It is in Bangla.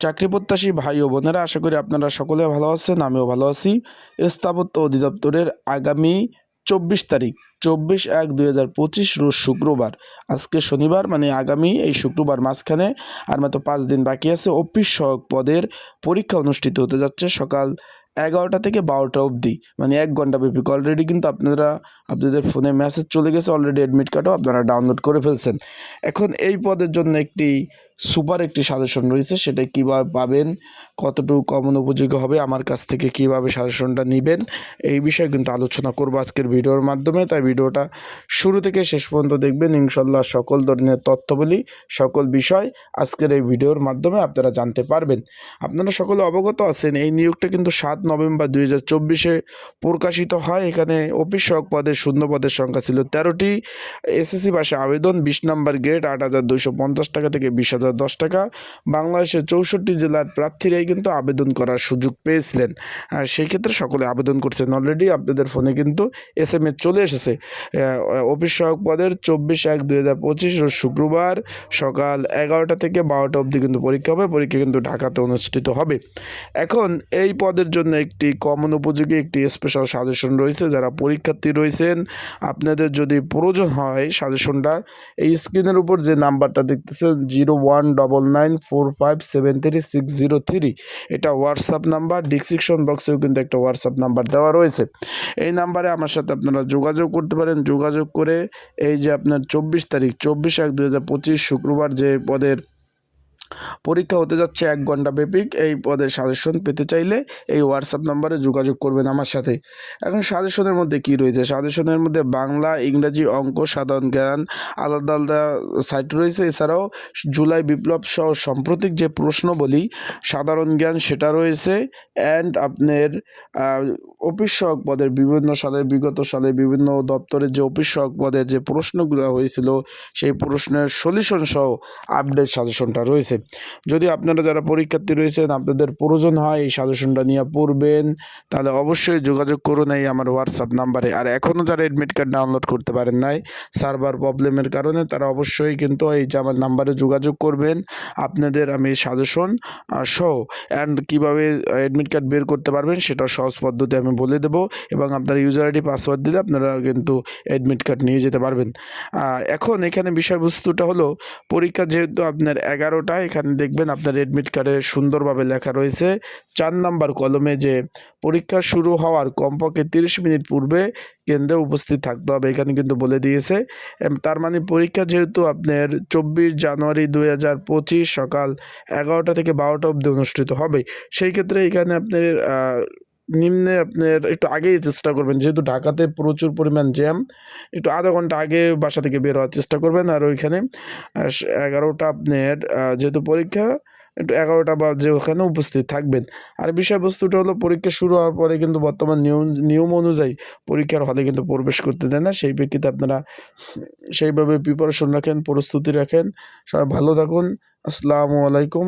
চাকরি প্রত্যাশী ভাই ও বোনেরা, আশা করি আপনারা সকলে ভালো আছেন, আমিও ভালো আছি। স্থাপত্য অধিদপ্তরের আগামী চব্বিশ তারিখ, চব্বিশ এক দুই হাজার পঁচিশ রোজ শুক্রবার। আজকে শনিবার মানে আগামী এই শুক্রবার মাঝখানে আর মাত্র পাঁচ দিন বাকি আছে, অফিস সহক পদের পরীক্ষা অনুষ্ঠিত হতে যাচ্ছে সকাল এগারোটা থেকে বারোটা অবধি। মানে এক ঘণ্টা ব্যাপী অলরেডি কিন্তু আপনারা, আপনাদের ফোনে মেসেজ চলে গেছে অলরেডি অ্যাডমিট কার্ডও আপনারা ডাউনলোড করে ফেলছেন। এখন এই পদের জন্য একটি সুপার একটি সাজেশন রয়েছে, সেটা কীভাবে পাবেন, কতটুকু কমন উপযোগী হবে, আমার কাছ থেকে কীভাবে সাজেশনটা নেবেন, এই বিষয়ে কিন্তু আলোচনা করব আজকের ভিডিওর মাধ্যমে। তাই ভিডিওটা শুরু থেকে শেষ পর্যন্ত দেখবেন ইনশাল্লাহ সকল ধরনের তথ্যবলি সকল বিষয় আজকের এই ভিডিওর মাধ্যমে আপনারা জানতে পারবেন। আপনারা সকলে অবগত আছেন, এই নিয়োগটা কিন্তু সাত নভেম্বর দুই হাজার চব্বিশে প্রকাশিত হয়। এখানে অফিস সহক পদের শূন্য পদের সংখ্যা ছিল তেরোটি। এসএসসি পাশে আবেদন, বিশ নম্বর গ্রেড, আট হাজার দুইশো পঞ্চাশ টাকা থেকে বিশ হাজার দশ টাকা। বাংলাদেশের চৌষট্টি জেলার প্রার্থীরাই কিন্তু আবেদন করার সুযোগ পেয়েছিলেন। আর সেই ক্ষেত্রে সকলে আবেদন করছেন। অলরেডি আপনাদের ফোনে কিন্তু এস এম এস চলে এসেছে। অফিস সহায়ক পদের চব্বিশ এক দুই হাজার পঁচিশ শুক্রবার সকাল এগারোটা থেকে বারোটা অবধি কিন্তু পরীক্ষা হবে। পরীক্ষা কিন্তু ঢাকাতে অনুষ্ঠিত হবে। এখন এই পদের জন্য একটি কমন উপযোগী একটি স্পেশাল সাজেশন রয়েছে। যারা পরীক্ষার্থী রয়েছেন, আপনাদের যদি প্রয়োজন হয় সাজেশনটা এই স্ক্রিনের উপর যে নাম্বারটা দেখতেছেন zero one double nine four five seven three six zero three এটা হোয়াটসঅ্যাপ নাম্বার ডিসক্রিপশন বক্সেও কিন্তু একটা হোয়াটসঅ্যাপ নাম্বার দেওয়া রয়েছে। এই নাম্বারে আমার সাথে আপনারা যোগাযোগ করতে পারেন। যোগাযোগ করে এই যে আপনার চব্বিশ তারিখ, চব্বিশ এক দু হাজার পঁচিশ শুক্রবার যে পদের পরীক্ষা হতে যাচ্ছে এক ঘণ্টা ব্যাপিক। এই পদের সাজেশন পেতে চাইলে এই হোয়াটসঅ্যাপ নাম্বারে যোগাযোগ করবেন আমার সাথে। এখন সাজেশনের মধ্যে কি রয়েছে? সাজেশনের মধ্যে বাংলা, ইংরাজি অঙ্ক, সাধারণ জ্ঞান, আলাদা আলাদা সাইট রয়েছে। এছাড়াও জুলাই বিপ্লব সহ সাম্প্রতিক যে প্রশ্ন বলি সাধারণ জ্ঞান সেটা রয়েছে। অ্যান্ড আপনার অফিস সহক পদের বিভিন্ন সালে, বিগত সালে বিভিন্ন দপ্তরের যে অফিস সহক পদের যে প্রশ্নগুলো হয়েছিল, সেই প্রশ্নের সলিউশন সহ আপডেট সাজেশনটা রয়েছে। যদি আপনারা যারা পরীক্ষার্থী রয়েছেন, আপনাদের প্রয়োজন হয় এই সাজেশনটা নিয়ে পড়বেন, তাহলে অবশ্যই যোগাযোগ করুন এই আমার হোয়াটসঅ্যাপ নাম্বারে। আর এখনও যারা অ্যাডমিট কার্ড ডাউনলোড করতে পারেন নাই সার্ভার প্রবলেমের কারণে তারা অবশ্যই কিন্তু এই যে আমার নাম্বারে যোগাযোগ করবেন। আপনাদের আমি সাজেশন সহ অ্যান্ড কীভাবে অ্যাডমিট কার্ড বের করতে পারবেন সেটা সহজ পদ্ধতি আমি বলে দেবো এবং আপনার ইউজার আইডি পাসওয়ার্ড দিলে আপনারা কিন্তু অ্যাডমিট কার্ড নিয়ে যেতে পারবেন। এখন এখানে বিষয়বস্তুটা হলো, পরীক্ষা যেহেতু আপনার এগারোটা এখানে দেখবেন আপনার এডমিট কার্ডে সুন্দরভাবে লেখা রয়েছে, চার নাম্বার কলমে যে পরীক্ষা শুরু হওয়ার কমপক্ষে তিরিশ মিনিট পূর্বে কেন্দ্রে উপস্থিত থাকতে হবে, এখানে কিন্তু বলে দিয়েছে। তার মানে পরীক্ষা যেহেতু আপনার চব্বিশ জানুয়ারি দুই হাজার পঁচিশ সকাল এগারোটা থেকে বারোটা অবধি অনুষ্ঠিত হবে, সেই ক্ষেত্রে এখানে আপনার নিম্নে আপনার একটু আগেই চেষ্টা করবেন। যেহেতু ঢাকাতে প্রচুর পরিমাণ জ্যাম, একটু আধা ঘণ্টা আগে বাসা থেকে বের হওয়ার চেষ্টা করবেন আর ওইখানে এগারোটা আপনার যেহেতু পরীক্ষা, একটু এগারোটা বা যে ওখানে উপস্থিত থাকবেন। আর বিষয়বস্তুটা হলো পরীক্ষা শুরু হওয়ার পরে কিন্তু বর্তমান নিয়ম নিয়ম অনুযায়ী পরীক্ষার হলে কিন্তু প্রবেশ করতে দেয় না। সেই প্রেক্ষিতে আপনারা সেইভাবে প্রিপারেশন রাখেন, প্রস্তুতি রাখেন। সবাই ভালো থাকুন। আসসালামু আলাইকুম।